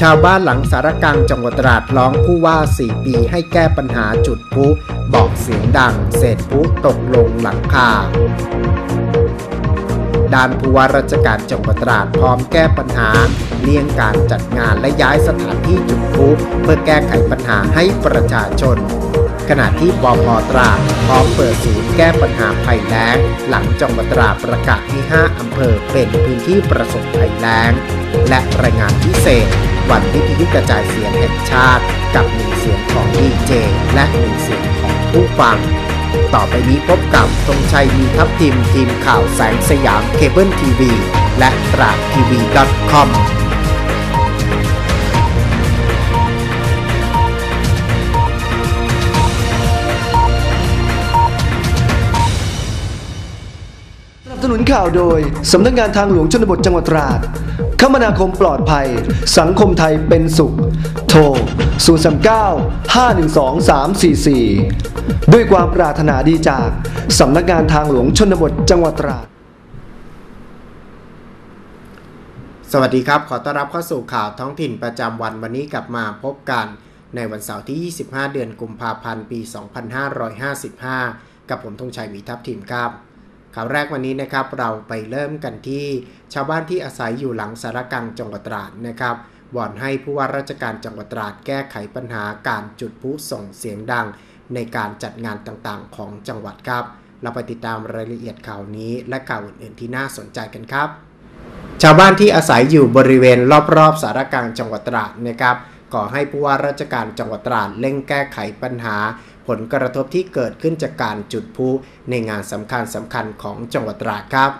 ชาวบ้านหลังสารกังจังหวัดตราดร้องผู้ว่า 4 ปีให้แก้ปัญหาจุดพุบอกเสียงดัง เศษพุตกลงหลังคาด้านผู้ว่าราชการจังหวัดตราดพร้อมแก้ปัญหา เลี่ยงการจัดงานและย้ายสถานที่จุดพุเพื่อแก้ไขปัญหาให้ประชาชน ขณะที่ปพตราดพร้อมเปิดศูนย์แก้ปัญหาภัยแล้ง หลังจังหวัดตราดประกาศที่ 5 อำเภอเป็นพื้นที่ประสบภัยแล้ง และรายงานพิเศษ วันวิทยุกระจายเสียงแห่งชาติ กับหนึ่งเสียงของดีเจและหนึ่งเสียงของผู้ฟัง ต่อไปนี้พบกับตรงชัยมีทัพทีมทีมข่าวแสงสยามเคเบิลทีวีและตราทีวี .com สนับสนุนข่าวโดย สำนักงานทางหลวงชนบทจังหวัดตราด คมนาคมปลอดภัย สังคมไทยเป็นสุข โทร 039 512 344 ด้วยความปรารถนาดีจาก สำนักงานทางหลวงชนบทจังหวัดตราด สวัสดีครับ ขอต้อนรับเข้าสู่ข่าวท้องถิ่นประจำวันวันนี้กลับมาพบกันในวันเสาร์ที่ 25 เดือนกุมภาพันธ์ ปี 2555 กับผมธงชัยมีทัพทีมครับ ข่าวแรกวันนี้นะครับเราไปเริ่มกันที่ชาวบ้านที่อาศัยอยู่หลังสารกังจังหวัดตราดนะครับวอนให้ผู้ว่าราชการจังหวัดตราดแก้ไขปัญหาการจุดพลุส่งเสียงดัง ในการจัดงานต่างๆ ของจังหวัดครับ เราไปติดตามรายละเอียดข่าวนี้และข่าวอื่นๆที่น่าสนใจกันครับ ชาวบ้านที่อาศัยอยู่บริเวณรอบๆสารกลางจังหวัดตราดนะครับขอให้ผู้ว่าราชการจังหวัดตราดเร่งแก้ไขปัญหา ผลกระทบที่เกิดขึ้นจากการจุดพลุในงานสำคัญสำคัญของจังหวัดตราดครับ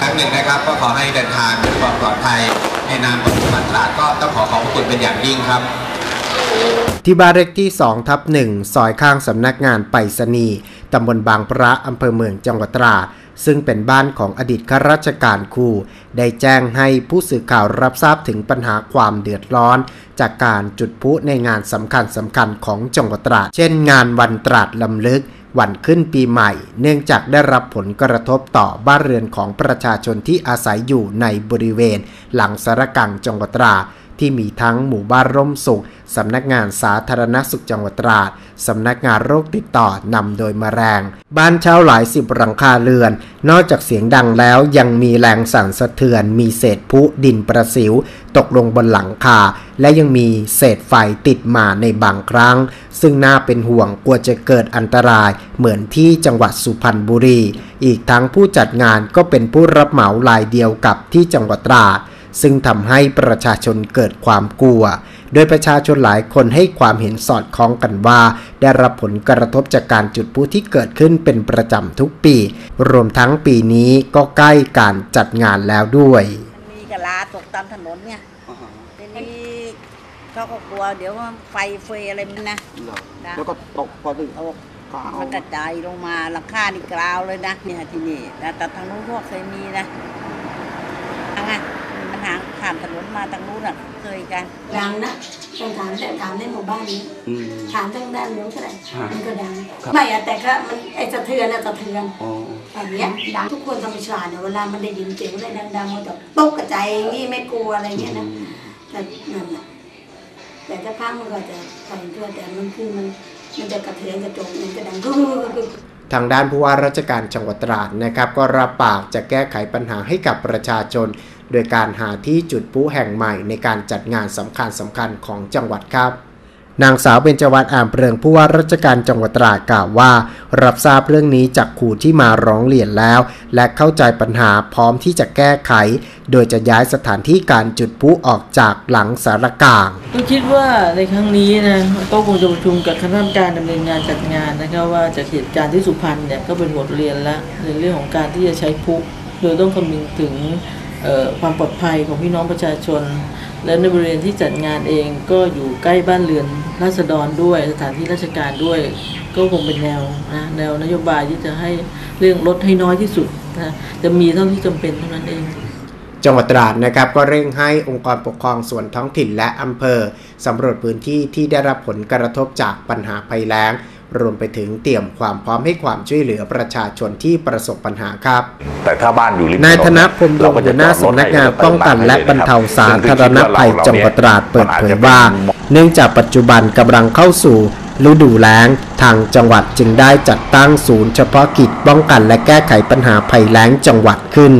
ครั้งหนึ่งนะครับก็ขอให้เดินทางด้วยความปลอดภัยในนามของจังหวัดตราดก็ต้องขอขอบพระคุณเป็นอย่างยิ่งครับที่บ้านเลขที่2ทับ1ซอยข้างสำนักงานไปรษณีย์ตำบลบางพระอำเภอเมืองจังหวัดตราด ซึ่งเป็นบ้านของอดีตข้าราชการครูได้แจ้งให้ผู้สื่อข่าวรับทราบถึงปัญหาความเดือดร้อน จากการจุดพลุในงานสำคัญสำคัญของจังหวัดตราด เช่นงานวันตราดลำลึกวันขึ้นปีใหม่ เนื่องจากได้รับผลกระทบต่อบ้านเรือนของประชาชนที่อาศัยอยู่ในบริเวณ หลังสารกังจังหวัดตราด ที่มีทั้งหมู่บ้านร่มสุขสำนักงานสาธารณสุขจังหวัดตราดสำนักงานโรคติดต่อนำโดยมแมลง บ้านเช่าหลายสิบหลังคาเรือน นอกจากเสียงดังแล้วยังมีแรงสั่นสะเทือน มีเศษพุดินประสิว ตกลงบนหลังคา และยังมีเศษไฟติดมาในบางครั้ง ซึ่งน่าเป็นห่วงกลัวจะเกิดอันตรายเหมือนที่จังหวัดสุพรรณบุรี อีกทั้งผู้จัดงานก็เป็นผู้รับเหมารายเดียวกับที่จังหวัดตราด ซึ่งทำให้ประชาชนเกิดความกลัว โดยประชาชนหลายคนให้ความเห็นสอดคล้องกันว่า ได้รับผลกระทบจากการจุดพลุที่เกิดขึ้นเป็นประจำทุกปี รวมทั้งปีนี้ก็ใกล้การจัดงานแล้วด้วยมีกะลาตกตามถนนเนี่ยทีนี้เขาก็กลัวเดี๋ยวว่าไฟเฟยอะไรมันนะนะแล้วก็ตกพอถึงตกกาวมันกระจายลงมาหลังคานี่กราวเลยนะเนี่ยที่นี่แต่แต่ทางนู้นก็เคยมีนะทางอะมัน หางผ่านถนนมาทางนู้นอะเคยกัน ดังนะต้องถามแต่ถามในหมู่บ้านนี้อืม ถามทั้งด้านนู้นก็ได้ฮะมันก็ดัง ครับ ไม่อะแต่ก็มันไอสะเทือนอะสะเทือนอ๋อแบบเนี้ยดังทุกคนธรรมชาติเนี่ยเวลามันได้ยินเสียงอะไรดังๆมันจะตกกระจายอย่างงี้ไม่กลัวอะไรเงี้ยนะแต่นั่นแหละแต่ถ้าพังมันก็จะไปทั่วแต่มันคือมันมันจะกระเทือนกระจกมันจะดังกึกกึก ทางด้านผู้ว่าราชการจังหวัดตราดนะครับ ก็รับปากจะแก้ไขปัญหาให้กับประชาชน โดยการหาที่จุดพลุแห่งใหม่ในการจัดงานสำคัญสำคัญของจังหวัดครับนางสาวเบญจวรรณอ่ามเปริงผู้ว่าราชการจังหวัดตราดกล่าวว่า รับทราบเรื่องนี้จากครูที่มาร้องเรียนแล้ว และเข้าใจปัญหาพร้อมที่จะแก้ไข โดยจะย้ายสถานที่การจุดพลุออกจากหลังสารกลางก็คิดว่าในครั้งนี้นะก็คงจะประชุมกับคณะกรรมการดำเนินงานจัดงานนะครับว่าจากเหตุการณ์ที่สุพรรณเนี่ยก็เป็นบทเรียนแล้วในเรื่องของการที่จะใช้พลุโดยต้องคำนึงถึง ความปลอดภัยของพี่น้องประชาชน และในบริเวณที่จัดงานเองก็อยู่ใกล้บ้านเรือนราษฎรด้วยสถานที่ราชการด้วย ก็คงเป็นแนวนะแนวนโยบายที่จะให้เรื่องลดให้น้อยที่สุดนะจะมีเท่าที่จำเป็นเท่านั้นเองจังหวัดตราดนะครับก็เร่งให้องค์กรปกครองส่วนท้องถิ่นและอำเภอสำรวจพื้นที่ที่ได้รับผลกระทบจากปัญหาภัยแล้ง รวมไปถึงเตรียมความพร้อมให้ความช่วยเหลือประชาชนที่ประสบปัญหาครับ แต่ถ้าบ้านอยู่ริมนายธนพรมดเราวงก็หัจะวหน้าจอดรถสำนักงานให้ป้องกันและบรรเทาสาธารณภัยจังหวัดตราดเปิดเผยว่า เนื่องจากปัจจุบันกำลังเข้าสู่ฤดูแล้ง ทางจังหวัดจึงได้จัดตั้งศูนย์เฉพาะกิจป้องกันและแก้ไขปัญหาภัยแล้งจังหวัดขึ้น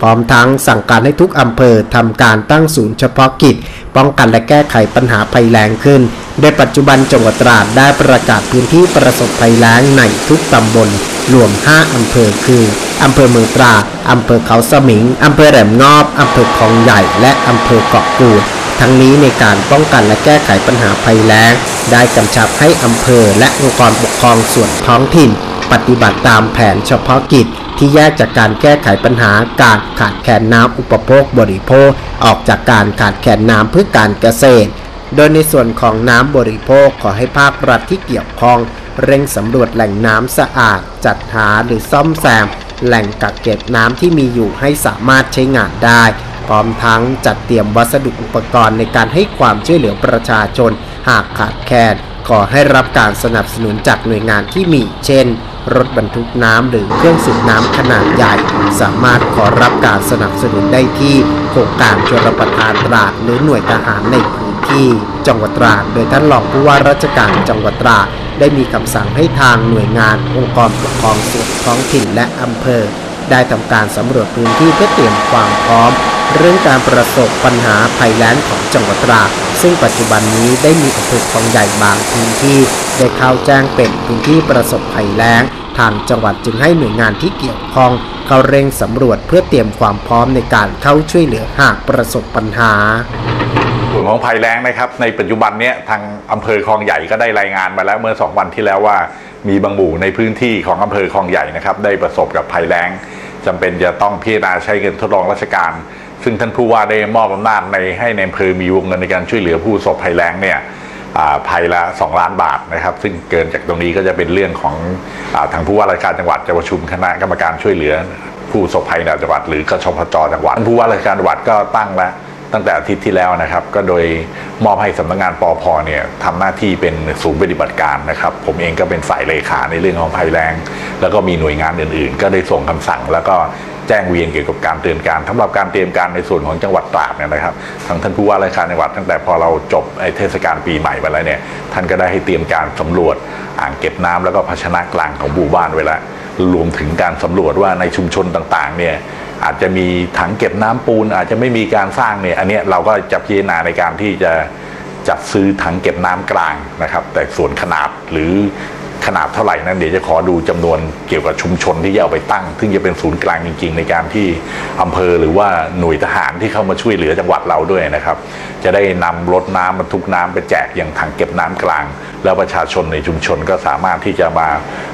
พร้อมทั้งสั่งการให้ทุกอำเภอทำการตั้งศูนย์เฉพาะกิจ ป้องกันและแก้ไขปัญหาภัยแล้งขึ้น โดยปัจจุบันจังหวัดตราดได้ประกาศพื้นที่ประสบภัยแล้งในทุกตำบลรวม 5 อำเภอคือ อำเภอเมืองตราดอำเภอเขาสมิง อำเภอแหลมงอบ อำเภอคลองใหญ่ และอำเภอเกาะกูดทั้งนี้ในการป้องกันและแก้ไขปัญหาภัยแล้ง ได้กำชับให้อำเภอและองค์กรปกครองส่วนท้องถิ่น ปฏิบัติตามแผนเฉพาะกิจที่แยกจากการแก้ไขปัญหาการขาดแคลนน้ำอุปโภคบริโภค ออกจากการขาดแคลนน้ำเพื่อการเกษตร โดยในส่วนของน้ำบริโภคขอให้ภาครัฐที่เกี่ยวข้อง เร่งสำรวจแหล่งน้ำสะอาด จัดหาหรือซ่อมแซม แหล่งกักเก็บน้ำที่มีอยู่ให้สามารถใช้งานได้ พร้อมทั้งจัดเตรียมวัสดุอุปกรณ์ในการให้ความช่วยเหลือประชาชน หากขาดแคลน ขอให้รับการสนับสนุนจากหน่วยงานที่มี เช่น รถบรรทุกน้ำหรือเครื่องสูบน้ำขนาดใหญ่ สามารถขอรับการสนับสนุนได้ที่โครงการชลประทานตราดหรือหน่วยทหารในพื้นที่ จังหวัดตราด โดยท่านรองผู้ว่าราชการจังหวัดตราดได้มีคำสั่งให้ทางหน่วยงาน องค์กรปกครองส่วนท้องถิ่นและอำเภอ ได้ทำการสำรวจพื้นที่เพื่อเตรียมความพร้อม เรื่องการประสบปัญหาภัยแล้งของจังหวัดตราดซึ่งปัจจุบันนี้ได้มีอำเภอคลองใหญ่บางพื้นที่ได้เข้าแจ้งเป็นพื้นที่ประสบภัยแล้ง ทางจังหวัดจึงให้หน่วยงานที่เกี่ยวข้อง เข้าเร่งสำรวจเพื่อเตรียมความพร้อมในการเข้าช่วยเหลือหากประสบปัญหาส่วนของภัยแล้งนะครับในปัจจุบันเนี้ยทางอำเภอคลองใหญ่ก็ได้รายงานมาแล้วเมื่อ 2 วันที่แล้วว่า มีบางหมู่ในพื้นที่ของอำเภอคลองใหญ่นะครับได้ประสบกับภัยแล้งจำเป็นจะต้องพิจารณาใช้เงินทดลองราชการ ซึ่งท่านผู้ว่าได้มอบอำนาจในให้ในอำเภอมีวงเงินในการช่วยเหลือผู้ประสบภัยแล้งเนี่ยภาภัยละ 2 ล้านบาทนะครับ ซึ่งเกินจากตรงนี้ก็จะเป็นเรื่องของอทางผู้ว่าราชการจังหวัดจะประชุมคณะกรรมการช่วยเหลือผู้ประสบภัยในจังหวัดหรือกชพจจังหวัดท่านผู้ว่าราชการจังหวัดก็ตั้งแล้ว ตั้งแต่อาทิตย์ที่แล้วนะครับ ก็โดยมอบให้สำนักงานปอพเนี่ยทำหน้าที่เป็นศูนย์ปฏิบัติการนะครับ ผมเองก็เป็นฝ่ายเลขาในเรื่องของภัยแรงแล้วก็มีหน่วยงานอื่นๆ ก็ได้ส่งคำสั่ง แล้วก็แจ้งเวียนเกี่ยวกับการเตือนการสำหรับการเตรียมการในส่วนของจังหวัดตราดเนี่ยนะครับทางท่านผู้ว่าราชการจังหวัดตั้งแต่พอเราจบไอเทศกาลปีใหม่ไปแล้วเนี่ยท่านก็ได้ให้เตรียมการสำรวจอ่างเก็บน้ำแล้วก็ภาชนะกลางของหมู่บ้านไว้แล้วรวมถึงการสำรวจว่าในชุมชนต่างๆเนี่ย อาจจะมีถังเก็บน้ำปูน อาจจะไม่มีการสร้างเนี่ยอันนี้เราก็จะพิจารณาในการที่จะจัดซื้อถังเก็บน้ำกลางนะครับ แต่ส่วนขนาดหรือ ขนาดเท่าไหร่นั้นเดี๋ยวจะขอดูจำนวนเกี่ยวกับชุมชนที่จะเอาไปตั้ง ซึ่งจะเป็นศูนย์กลางจริง ๆ ในการที่อำเภอหรือว่าหน่วยทหารที่เข้ามาช่วยเหลือจังหวัดเราด้วยนะครับ จะได้นำรถน้ำบรรทุกน้ำไปแจกอย่างถังเก็บน้ำกลาง แล้วประชาชนในชุมชนก็สามารถที่จะมา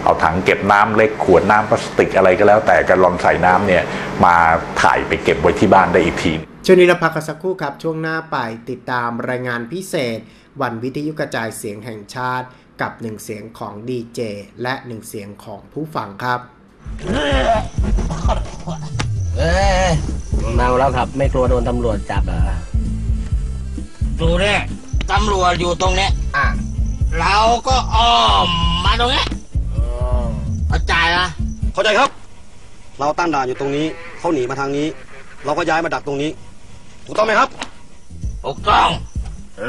เอาถังเก็บน้ำเล็กขวดน้ำพลาสติกอะไรก็แล้ว แต่กันลอนใส่น้ำเนี่ยมาถ่ายไปเก็บไว้ที่บ้านได้อีกทีช่วงนี้เราพักกันสักครู่ครับช่วงหน้าไปติดตามรายงานพิเศษ วันวิทยุกระจายเสียงแห่งชาติ กับหนึ่งเสียงของดีเจและหนึ่งเสียงของผู้ฟังครับเอ้ยเมาแล้วครับ ไม่กลัวโดนตำรวจจับเหรอดูเนี่ยตำรวจอยู่ตรงเนี้ยอะเราก็อ้อมมาตรงเนี้ยเข้าใจนะเข้าใจครับ เราตั้งด่านอยู่ตรงนี้เขาหนีมาทางนี้ เราก็ย้ายมาดักตรงนี้ ถูกต้องไหมครับถูกต้อง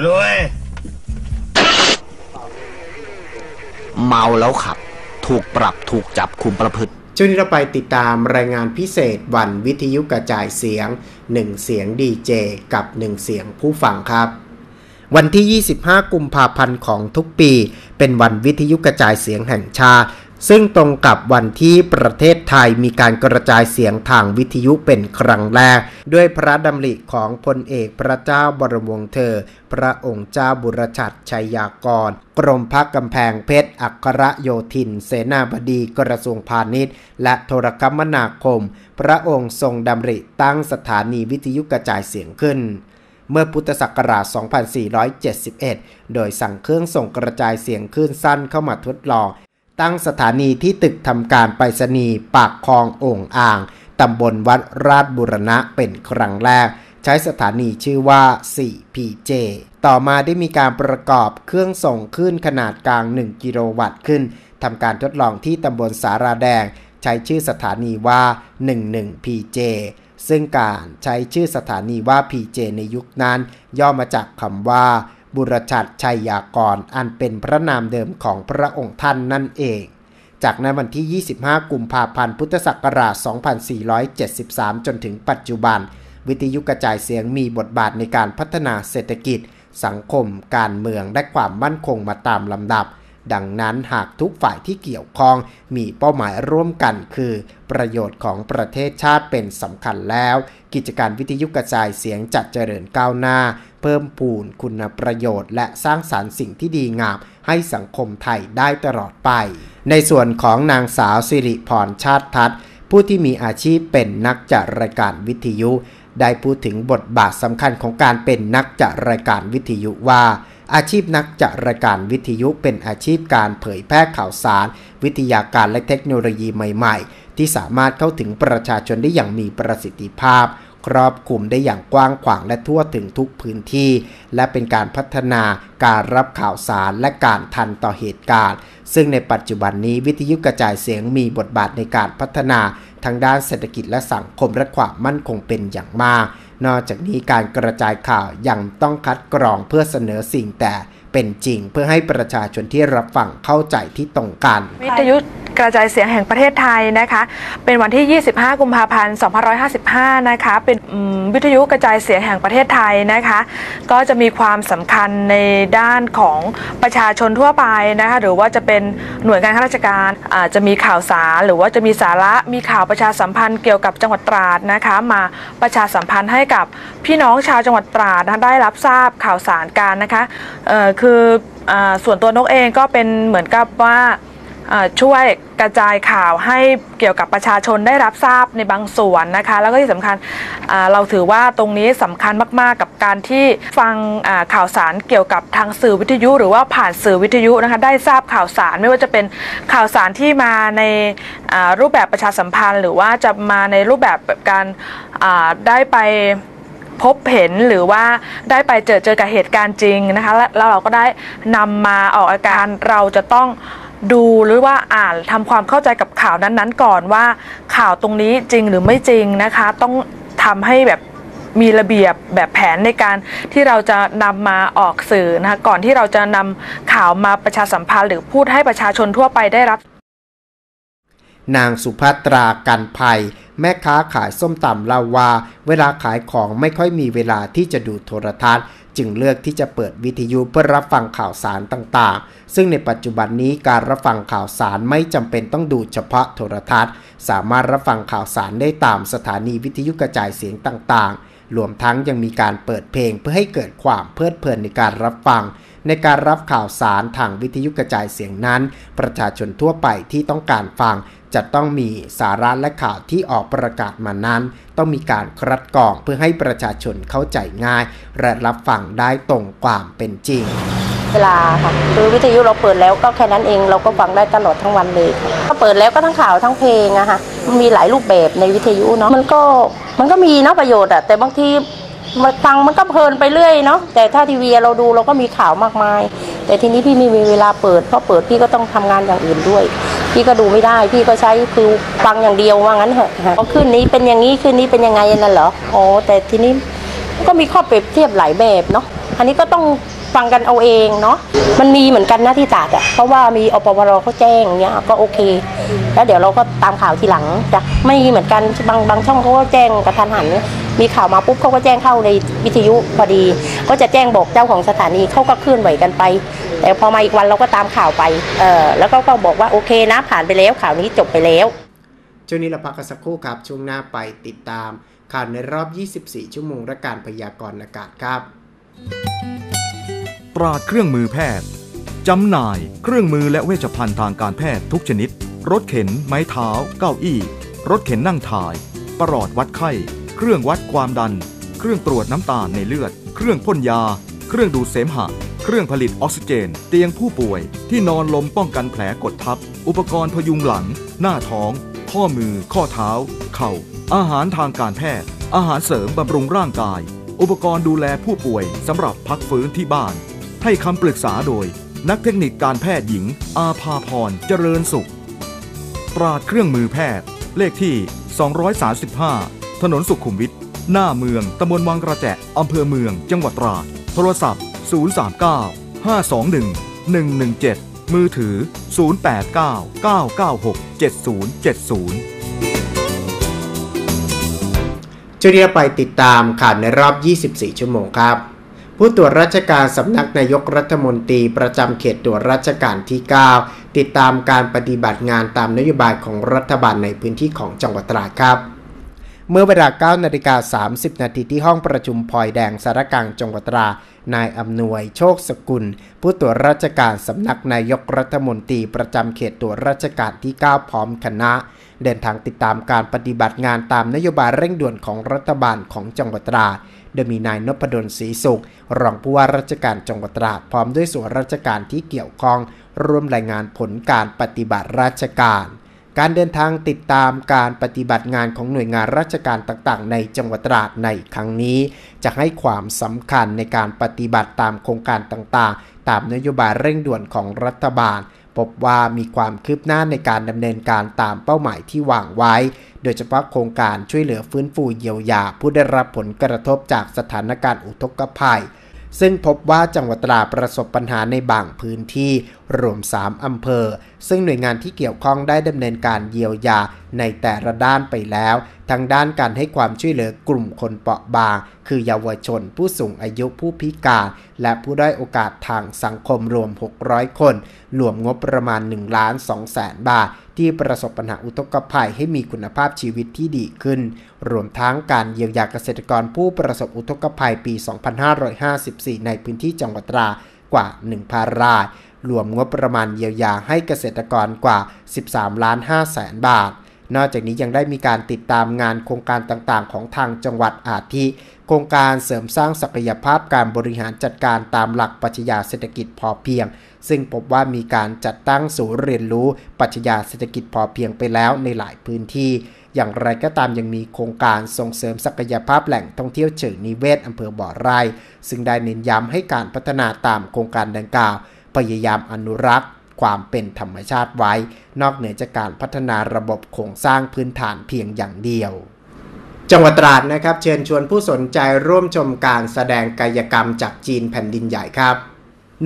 รวย เมาแล้วขับ ถูกปรับถูกจับคุมประพฤติ ช่วงนี้เราไปติดตามรายงานพิเศษวันวิทยุกระจายเสียงหนึ่งเสียงดีเจกับหนึ่งเสียงผู้ฟังครับวันที่ 25 กุมภาพันธ์ของทุกปี เป็นวันวิทยุกระจายเสียงแห่งชาติ ซึ่งตรงกับวันที่ประเทศไทยมีการกระจายเสียงทางวิทยุเป็นครั้งแรก ด้วยพระดำริของพลเอกพระเจ้าบรมวงศ์เธอ พระองค์เจ้าบุรชัดชัยยากร กรมพักกำแพงเพชร อัครโยธิน เสนาบดีกระทรวงพาณิชย์ และโทรคมนาคม พระองค์ทรงดำริตั้งสถานีวิทยุกระจายเสียงขึ้นเมื่อพุทธศักราช 2471 โดยสั่งเครื่องส่งกระจายเสียงคลื่นสั้นเข้ามาทดลอง ตั้งสถานีที่ตึกทำการไปรษณีย์ปากคลองโอ่งอ่างตำบลวัดราชบุรณะเป็นครั้งแรก ใช้สถานีชื่อว่า 4PJ ต่อมาได้มีการประกอบเครื่องส่งคลื่นขนาดกลาง 1 กิโลวัตต์ขึ้นทำการทดลองที่ตำบลสาราแดง ใช้ชื่อสถานีว่า 11PJ ซึ่งการใช้ชื่อสถานีว่า PJ ในยุคนั้น ย่อมาจากคำว่า บุรชัดชัยยากร อันเป็นพระนามเดิมของพระองค์ท่านนั่นเอง จากนั้นวันที่ 25 กุมภาพันธ์พุทธศักราช 2473 จนถึงปัจจุบัน วิทยุกระจายเสียงมีบทบาทในการพัฒนาเศรษฐกิจ สังคม การเมืองและความมั่นคงมาตามลำดับ ดังนั้นหากทุกฝ่ายที่เกี่ยวข้องมีเป้าหมายร่วมกันคือ ประโยชน์ของประเทศชาติเป็นสำคัญแล้ว กิจการวิทยุกระจายเสียงจะเจริญก้าวหน้า เพิ่มพูนคุณประโยชน์ และสร้างสารรค์สิ่งที่ดีงามให้สังคมไทยได้ตลอดไป ในส่วนของนางสาวสิริพรชาติทัศน์ผู้ที่มีอาชีพเป็นนักจัดรายการวิทยุ ได้พูดถึงบทบาทสำคัญของการเป็นนักจัดรายการวิทยุว่า อาชีพนักจัดรายการวิทยุเป็นอาชีพการเผยแพร่ข่าวสาร วิทยาการและเทคโนโลยีใหม่ๆ ที่สามารถเข้าถึงประชาชนได้อย่างมีประสิทธิภาพ ครอบคลุมได้อย่างกว้างขวางและทั่วถึงทุกพื้นที่ และเป็นการพัฒนาการรับข่าวสารและการทันต่อเหตุการณ์ ซึ่งในปัจจุบันนี้วิทยุกระจายเสียงมีบทบาทในการพัฒนาทางด้านเศรษฐกิจและสังคมและความมั่นคงเป็นอย่างมาก นอกจากนี้การกระจายข่าวยังต้องคัดกรองเพื่อเสนอสิ่งแต่ เป็นจริง เพื่อให้ประชาชนที่รับฟังเข้าใจที่ตรงกัน วิทยุกระจายเสียงแห่งประเทศไทยนะคะ เป็นวันที่ 25 กุมภาพันธ์ 2555 นะคะ เป็นวิทยุกระจายเสียงแห่งประเทศไทยนะคะ ก็จะมีความสำคัญในด้านของประชาชนทั่วไปนะคะ หรือว่าจะเป็นหน่วยงานข้าราชการอาจจะมีข่าวสาร หรือว่าจะมีสาระ มีข่าวประชาสัมพันธ์เกี่ยวกับจังหวัดตราดนะคะ มาประชาสัมพันธ์ให้กับพี่น้องชาวจังหวัดตราดได้รับทราบข่าวสารการนะคะคืออส่วนตัวนกเองก็เป็นเหมือนกับว่าช่วยกระจายข่าวให้เกี่ยวกับประชาชนได้รับทราบในบางส่วนนะคะ แล้วก็ที่สำคัญเราถือว่าตรงนี้สำคัญมากๆ กับการที่ฟังข่าวสารเกี่ยวกับทางสื่อวิทยุ หรือว่าผ่านสื่อวิทยุนะคะได้ทราบข่าวสารไม่ว่าจะเป็นข่าวสารที่มาในรูปแบบประชาสัมพันธ์ หรือว่าจะมาในรูปแบบการได้ไป พบเห็นหรือว่าได้ไปเจอเจอกับเหตุการณ์จริงนะคะแล้วเราก็ได้นำมาออกอาการเราจะต้องดูหรือว่าอ่านทำความเข้าใจกับข่าวนั้นๆ ก่อนว่าข่าวตรงนี้จริงหรือไม่จริงนะคะ ต้องทำให้แบบมีระเบียบแบบแผนในการที่เราจะนำมาออกสื่อนะคะก่อนที่เราจะนำข่าวมาประชาสัมพันธ์ หรือพูดให้ประชาชนทั่วไปได้รับ นางสุภัตรากันภัย แม่ค้าขายส้มตำเล่าว่า เวลาขายของไม่ค่อยมีเวลาที่จะดูโทรทัศน์ จึงเลือกที่จะเปิดวิทยุเพื่อรับฟังข่าวสารต่างๆ ซึ่งในปัจจุบันนี้การรับฟังข่าวสารไม่จำเป็นต้องดูเฉพาะโทรทัศน์ สามารถรับฟังข่าวสารได้ตามสถานีวิทยุกระจายเสียงต่างๆรวมทั้งยังมีการเปิดเพลงเพื่อให้เกิดความเพลิดเพลินในการรับฟัง ในการรับข่าวสารทางวิทยุกระจายเสียงนั้น ประชาชนทั่วไปที่ต้องการฟัง จะต้องมีสาระและข่าวที่ออกประกาศมานั้น ต้องมีการคัดกรองเพื่อให้ประชาชนเข้าใจง่าย และรับฟังได้ตรงความเป็นจริงเวลาค่ะคือวิทยุเราเปิดแล้วก็แค่นั้นเองเราก็ฟังได้ตลอดทั้งวันเลยก็เปิดแล้วก็ทั้งข่าวทั้งเพลงอะค่ะมันมีหลายรูปแบบในวิทยุเนาะมันก็มันก็มีเนาะประโยชน์อะแต่บางที ฟังมันก็เพลินไปเรื่อยเนาะแต่ถ้าทีวีเราดูเราก็มีข่าวมากมาย แต่ทีนี้พี่ไม่มีเวลาเปิดเพราะเปิดพี่ก็ต้องทำงานอย่างอื่นด้วย พี่ก็ดูไม่ได้ พี่ก็ใช้คือฟังอย่างเดียวว่างั้นเหรอะขึ้นนี้เป็นอย่างนี้ขึ้นนี้เป็นยังไงนั่นเหรออ๋อแต่ทีนี้ก็มีข้อเปรียบเทียบหลายแบบเนาะอันนี้ก็ต้อง ฟังกันเอาเองเนาะมันมีเหมือนกันนะที่ตาดอะเพราะว่ามีอปวรเขาแจ้งเนี้ยก็โอเค แล้วเดี๋ยวเราก็ตามข่าวทีหลังจ้ะไม่เหมือนกันบางบางช่องเขาก็แจ้งกระทันหัน มีข่าวมาปุ๊บเขาก็แจ้งเข้าในวิทยุพอดี ก็จะแจ้งบอกเจ้าของสถานีเขาก็เคลื่อนไหวกันไป แต่พอมาอีกวันเราก็ตามข่าวไปเออแล้วก็ก็บอกว่าโอเคนะผ่านไปแล้วข่าวนี้จบไปแล้วช่วงนี้เราพักกันสักครู่ครับช่วงหน้าไปติดตามข่าวในรอบ 24 ชั่วโมงและการพยากรณ์อากาศครับ ตราดเครื่องมือแพทย์ จำหน่ายเครื่องมือและเวชภัณฑ์ทางการแพทย์ทุกชนิด รถเข็น ไม้เท้า เก้าอี้ รถเข็นนั่งถ่าย ประหลอดวัดไข้ เครื่องวัดความดัน เครื่องตรวจน้ำตาลในเลือด เครื่องพ่นยา เครื่องดูดเสมหะ เครื่องผลิตออกซิเจน เตียงผู้ป่วย ที่นอนลมป้องกันแผลกดทับ อุปกรณ์พยุงหลัง หน้าท้อง ข้อมือ ข้อเท้า เข่า อาหารทางการแพทย์ อาหารเสริมบำรุงร่างกายอุปกรณ์ดูแลผู้ป่วยสำหรับพักฟื้นที่บ้าน ให้คำปรึกษาโดย นักเทคนิคการแพทย์หญิง อาภาพรเจริญสุขตราดเครื่องมือแพทย์ เลขที่ 235 ถนนสุขุมวิท หน้าเมือง ตำบลวังกระแจอำเภอเมือง จังหวัดตราด โทรศัพท์ 039 521 117 มือถือ 089 996 7070ช่วงนี้เราไปติดตามข่าวในรอบ 24 ชั่วโมงครับ ผู้ตรวจราชการสำนักนายกรัฐมนตรีประจำเขตตรวจราชการที่ 9 ติดตามการปฏิบัติงานตามนโยบายของรัฐบาลในพื้นที่ของจังหวัดตราดครับ เมื่อเวลา 9 นาฬิกา 30 นาทีที่ห้องประชุมพลอยแดงสารกลางจังหวัดตรานายอำนวยโชคสกุล ผู้ตรวจราชการสำนักนายกรัฐมนตรีประจำเขตตรวจราชการที่ 9 พร้อมคณะ เดินทางติดตามการปฏิบัติงานตามนโยบายเร่งด่วนของรัฐบาลของจังหวัดตราด โดยมีนายนพดลศรีสุข รองผู้ว่าราชการจังหวัดตราดพร้อมด้วยส่วนราชการที่เกี่ยวข้อง ร่วมรายงานผลการปฏิบัติราชการ การเดินทางติดตามการปฏิบัติงานของหน่วยงานราชการต่างๆ ในจังหวัดตราดในครั้งนี้ จะให้ความสำคัญในการปฏิบัติตามโครงการต่างๆ ตามนโยบายเร่งด่วนของรัฐบาล พบว่ามีความคืบหน้าในการดำเนินการตามเป้าหมายที่วางไว้ โดยเฉพาะโครงการช่วยเหลือฟื้นฟูเยียวยา ผู้ได้รับผลกระทบจากสถานการณ์อุทกภัย ซึ่งพบว่าจังหวัดตราประสบปัญหาในบางพื้นที่รวม 3 อำเภอ ซึ่งหน่วยงานที่เกี่ยวข้องได้ดำเนินการเยียวยาในแต่ละด้านไปแล้วทั้งด้านการให้ความช่วยเหลือกลุ่มคนเปราะบาง คือเยาวชน ผู้สูงอายุผู้พิการ และผู้ได้อยโอกาสทางสังคมรวม 600 คนรวมงบประมาณ1ล้าน2แสนบาท ที่ประสบปัญหาอุทกภัยให้มีคุณภาพชีวิตที่ดีขึ้น รวมทั้งการเยียวยาเกษตรกรผู้ประสบอุทกภัยปี 2554 ในพื้นที่จังหวัดตรากว่า 1,000 ราย รวมงบประมาณเยียวยาให้เกษตรกรกว่า 13 ล้าน5แสนบาท นอกจากนี้ยังได้มีการติดตามงานโครงการต่างๆ ของทางจังหวัดอาทิ โครงการเสริมสร้างศักยภาพการบริหารจัดการตามหลักปรัชญาเศรษฐกิจพอเพียง ซึ่งพบว่ามีการจัดตั้งศูนย์เรียนรู้ปรัชญาเศรษฐกิจพอเพียงไปแล้วในหลายพื้นที่ อย่างไรก็ตามยังมีโครงการส่งเสริมศักยภาพแหล่งท่องเที่ยวเชิงนิเวศอำเภอบ่อไร่ ซึ่งได้เน้นย้ำให้การพัฒนาตามโครงการดังกล่าวพยายามอนุรักษ์ ความเป็นธรรมชาติไว้ นอกเหนือจากการพัฒนาระบบโครงสร้างพื้นฐานเพียงอย่างเดียวจังหวัดตราดนะครับเชิญชวนผู้สนใจร่วมชมการแสดงกายกรรมจากจีนแผ่นดินใหญ่ครับ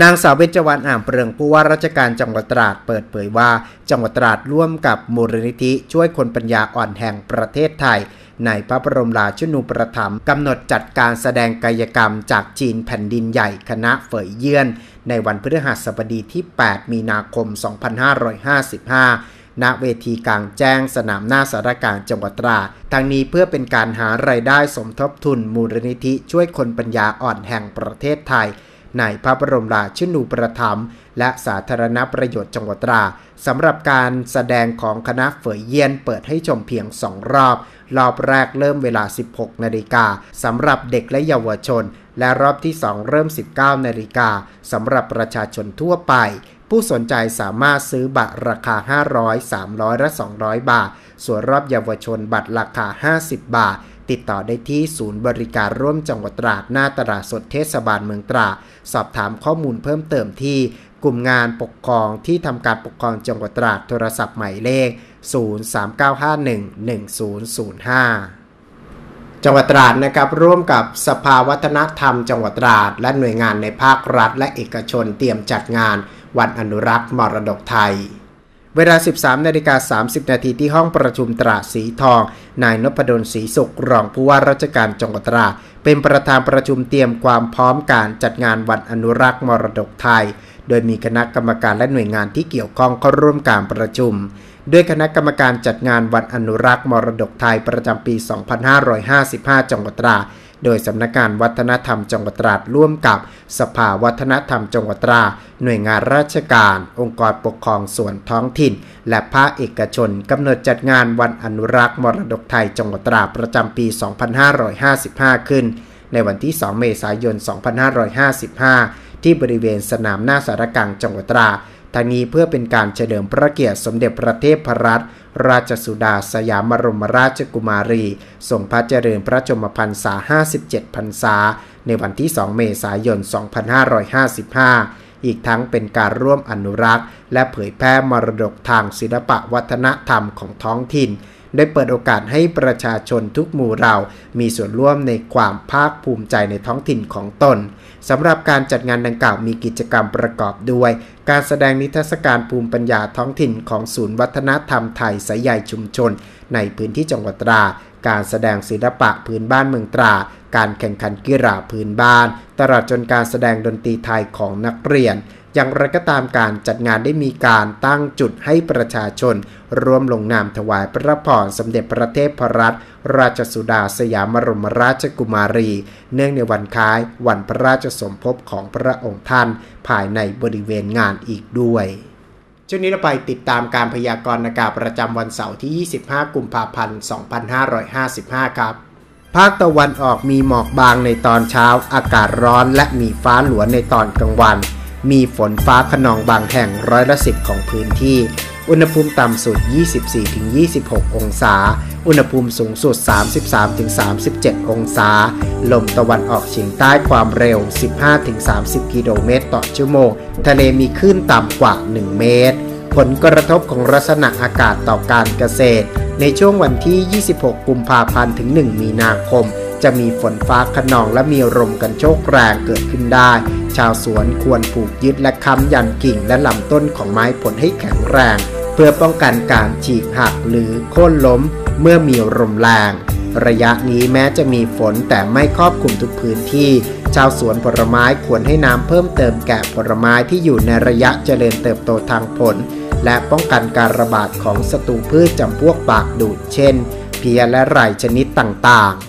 นางสาวเบญจวรรณอ่างเปรืองผู้ว่าราชการจังหวัดตราดเปิดเผยว่า จังหวัดตราดร่วมกับมูลนิธิช่วยคนปัญญาอ่อนแห่งประเทศไทย ในพระบรมราชินูปถัมภ์กำหนดจัดการแสดงกายกรรมจากจีนแผ่นดินใหญ่คณะเฟยเยื่อนในวันพฤหัสบดีที่ 8 มีนาคม 2555 ณ เวทีกลางแจ้งสนามหน้าสารกลางจังหวัดตราดทั้งนี้เพื่อเป็นการหารายได้สมทบทุนมูลนิธิช่วยคนปัญญาอ่อนแห่งประเทศไทยในพระบรมราชินูปถัมภ์และสาธารณประโยชน์จังหวัดตราสำหรับการแสดงของคณะเฝยเยียนเปิดให้ชมเพียง 2 รอบ รอบแรกเริ่มเวลา 16 นาฬิกาสำหรับเด็กและเยาวชน และรอบที่ 2 เริ่ม 19นาฬิกาสำหรับประชาชนทั่วไป ผู้สนใจสามารถซื้อบัตรราคา 500 300 และ 200 บาท ส่วนรอบเยาวชนบัตรราคา 50 บาท ติดต่อได้ที่ศูนย์บริการร่วมจังหวัดตราดหน้าตลาดสดเทศบาลเมืองตราดสอบถามข้อมูลเพิ่มเติมที่กลุ่มงานปกครองที่ทำการปกครองจังหวัดตราดโทรศัพท์หมายเลข 039511005 จังหวัดตราดนะครับร่วมกับสภาวัฒนธรรม จังหวัดตราด และหน่วยงานในภาครัฐ และเอกชนเตรียมจัดงาน วันอนุรักษ์มรดกไทย เวลา 13นาฬิกา30 นาทีที่ห้องประชุมตราดสีทอง นายนพดลศรีสุขรองผู้ว่าราชการจังหวัดตราด เป็นประธานประชุมเตรียมความพร้อมการจัดงานวันอนุรักษ์มรดกไทย โดยมีคณะกรรมการและหน่วยงานที่เกี่ยวข้องเข้าร่วมการประชุม ด้วยคณะกรรมการจัดงานวันอนุรักษ์มรดกไทยประจำปี 2555 จังหวัดตราดโดยสำนักงานวัฒนธรรมจังหวัดตราดร่วมกับสภาวัฒนธรรมจังหวัดตราดหน่วยงานราชการ องค์กรปกครองส่วนท้องถิ่น และภาคเอกชนกำหนดจัดงานวันอนุรักษ์มรดกไทยจังหวัดตราดประจำปี 2555 ขึ้น ในวันที่ 2 เมษายน 2555 ที่บริเวณสนามหน้าสารกลางจังหวัดตราด ทางนี้เพื่อเป็นการเฉลิมพระเกียรติสมเด็จพระเทพรัตนราชสุดาสยามบรมราชกุมารีทรงพระเจริญพระชมพรรษา 57 พรรษา ในวันที่ 2 เมษายน 2555 อีกทั้งเป็นการร่วมอนุรักษ์ และเผยแพร่มรดกทางศิลปะวัฒนธรรมของท้องถิ่น ได้เปิดโอกาสให้ประชาชนทุกหมู่เรามีส่วนร่วมในความภาคภูมิใจในท้องถิ่นของตน สำหรับการจัดงานดังกล่าวมีกิจกรรมประกอบด้วย การแสดงนิทรรศการภูมิปัญญาท้องถิ่นของศูนย์วัฒนธรรมไทยสายใหญ่ชุมชน ในพื้นที่จังหวัดตรา การแสดงศิลปะพื้นบ้านเมืองตรา การแข่งขันกีฬาพื้นบ้าน ตลอดจนการแสดงดนตรีไทยของนักเรียน อย่างไรก็ตามการจัดงานได้มีการตั้งจุดให้ประชาชน ร่วมลงนามถวายพระพรสมเด็จพระเทพรัตนราชสุดาสยามบรมราชกุมารี เนื่องในวันคล้ายวันพระราชสมภพของพระองค์ท่านภายในบริเวณงานอีกด้วยช่วงนี้เราไปติดตามการพยากรณ์อากาศประจำวันเสาร์ที่ 25 กุมภาพันธ์ 2555 ครับ ภาคตะวันออกมีหมอกบางในตอนเช้า อากาศร้อนและมีฟ้าหลวในตอนกลางวัน มีฝนฟ้าขนองบางแห่งร้อยละสิบของพื้นที่ อุณหภูมิต่ำสุด 24-26 องศา อุณหภูมิสูงสุด 33-37 องศา ลมตะวันออกเฉียงใต้ความเร็ว 15-30 กิโลเมตรต่อชั่วโมง ทะเลมีคลื่นต่ำกว่า 1 เมตร ผลกระทบของลักษณะอากาศต่อการเกษตร ในช่วงวันที่ 26 กุมภาพันธ์ ถึง 1 มีนาคม จะมีฝนฟ้าขนองและมีลมกันโชกแรงเกิดขึ้นได้ ชาวสวนควรผูกยึดและค้ำยันกิ่งและลำต้นของไม้ผลให้แข็งแรง เพื่อป้องกันการฉีกหักหรือโค่นล้มเมื่อมีลมแรงระยะนี้แม้จะมีฝนแต่ไม่ครอบคลุมทุกพื้นที่ ชาวสวนผลไม้ควรให้น้ำเพิ่มเติมแก่ผลไม้ที่อยู่ในระยะเจริญเติบโตทางผล และป้องกันการระบาดของศัตรูพืชจำพวกปากดูดเช่น เพียและไรชนิดต่างๆ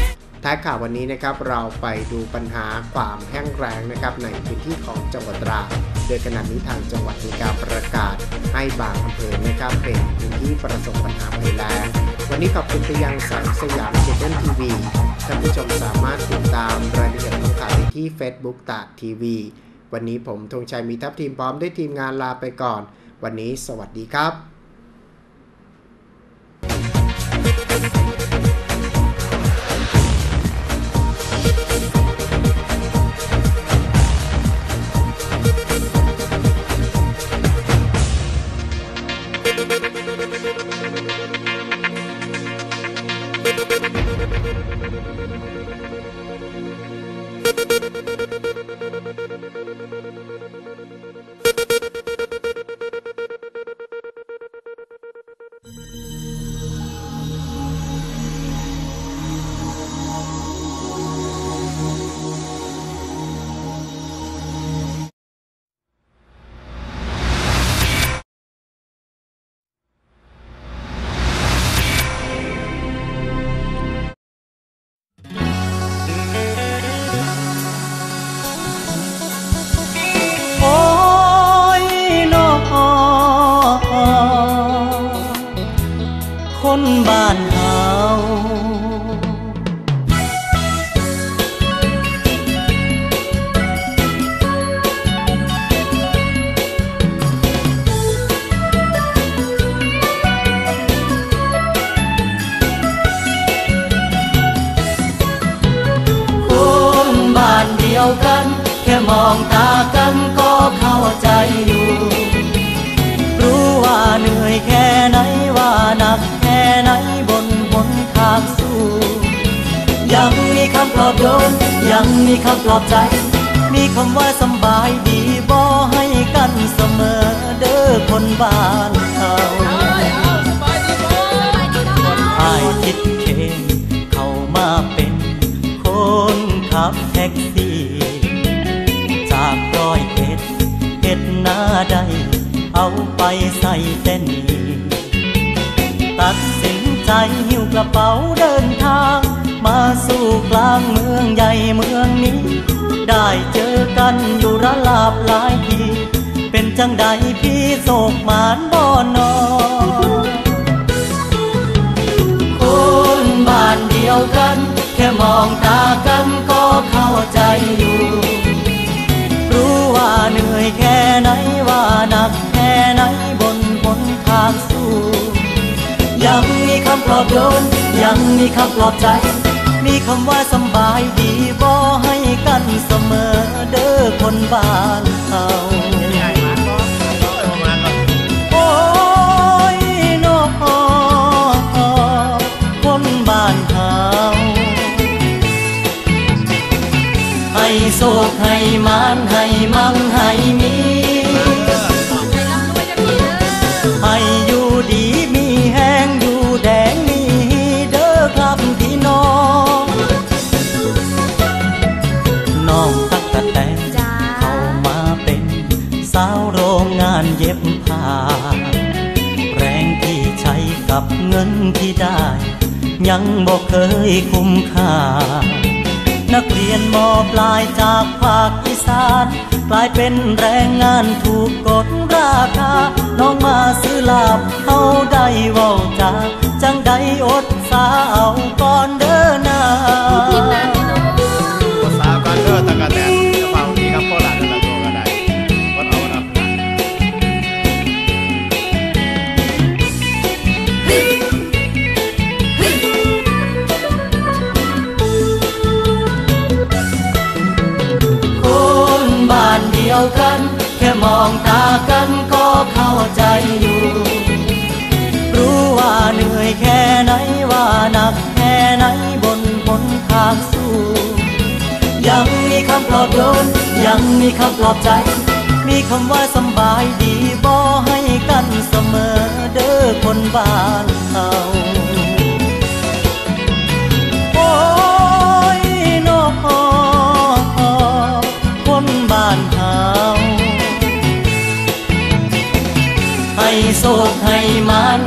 ท้ายข่าววันนี้นะครับเราไปดูปัญหาความแห้งแล้งนะครับในพื้นที่ของจังหวัดตราดโดยขณะนี้ทางจังหวัดมีการประกาศให้บางอำเภอนะครับเป็นพื้นที่ประสบปัญหาภัยแล้งวันนี้ขอบคุณไปยังแสงสยามเคเบิลทีวีท่านผู้ชมสามารถติดตามรายละเอียดของข่าวได้ที่ Facebook ตาดทีวี วันนี้ผมธงชัยมีทัพทีมพร้อมด้วยทีมงานลาไปก่อน วันนี้สวัสดีครับ ยังมีคำปลอบโยน ยังมีคำปลอบใจ มีคำว่าสบายดีบอให้กันเสมอเด้อคนบ้านเขาอายคิดเองเข้ามาเป็นคนขับแท็กซี่จากร้อยเอ็ดเอ็ดหน้าใดเอาไปใส่เส้นตัดสินใจหิ้วกระเป๋าเดินทาง สู่กลางเมืองใหญ่เมืองนี้ ได้เจอกันอยู่ระลาบหลายที เป็นจังใดพี่โศกหมานบ่อนอคนบ้านเดียวกัน แค่มองตากันก็เข้าใจอยู่ รู้ว่าเหนื่อยแค่ไหนว่าหนักแค่ไหนบนหนทางสู้ยังมีคำปลอบโยนยังมีคำปลอบใจ มีคำว่าสบายดีบ่ให้กันเสมอเด้อคนบ้านเขาโอ้ยนอคนบ้านเขาให้โศกให้มานให้มั่งให้มี ยังบอกเคยคุ้มค่า นักเรียนมปลายจากภาคอีสานกลายเป็นแรงงานถูกกดราคา น้องมาซื้อลาบเขาได้ว่าจาจังได้อดสาเอาก่อนเด้อ ไหนว่าหนักแค่ไหนบนหนทางสู้ยังมีคำปลอบโยนยังมีคำปลอบใจ มีคำว่าสบายดีบ่ให้กันเสมอเด้อคนบ้านเขาโอ้ยนอคนบ้านเขาให้โศกให้มาน